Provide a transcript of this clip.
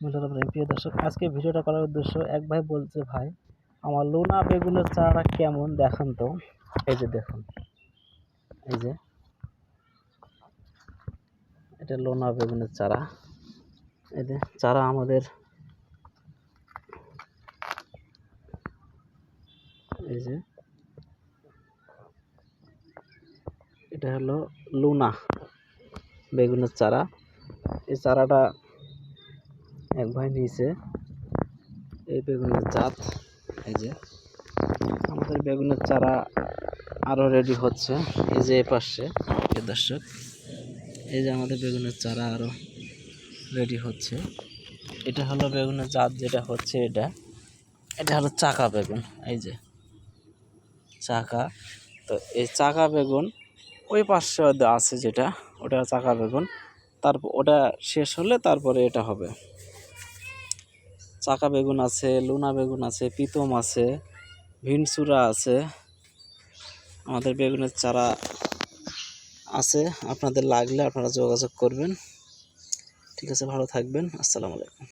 প্রিয় দর্শক, আজকে ভিডিওটা করার উদ্দেশ্য এক ভাই বলছে, ভাই, আমার লোনা বেগুনের চারাটা কেমন? দেখান তো। এই যে দেখুন, এই যে এটা লোনা বেগুনের চারা। এই যে চারা আমাদের, এই যে এটা হলো লুনা বেগুনের চারা। এই চারাটা এক ভাই নিয়েছে। এই বেগুনের জাত এই যে। আমাদের বেগুনের চারা আরও রেডি হচ্ছে, এই যে এ পাশে দর্শক। এই যে আমাদের বেগুনের চারা আরও রেডি হচ্ছে। এটা হলো বেগুনের জাত যেটা হচ্ছে এটা। এটা হলো চাকা বেগুন, এই যে। চাকা। তো এই চাকা বেগুন, ওই পাশে আছে যেটা, ওটা চাকা বেগুন। তারপর ওটা শেষ হলে তারপরে এটা হবে। চাকা বেগুন আছে, লুনা বেগুন আছে পিতম আছে ভিনসুরা আছে। আমাদের বেগুনের চারা আছে। আপনাদের লাগলে আপনারা যোগাযোগ করবেন। ঠিক আছে, ভালো থাকবেন। আসসালামু আলাইকুম।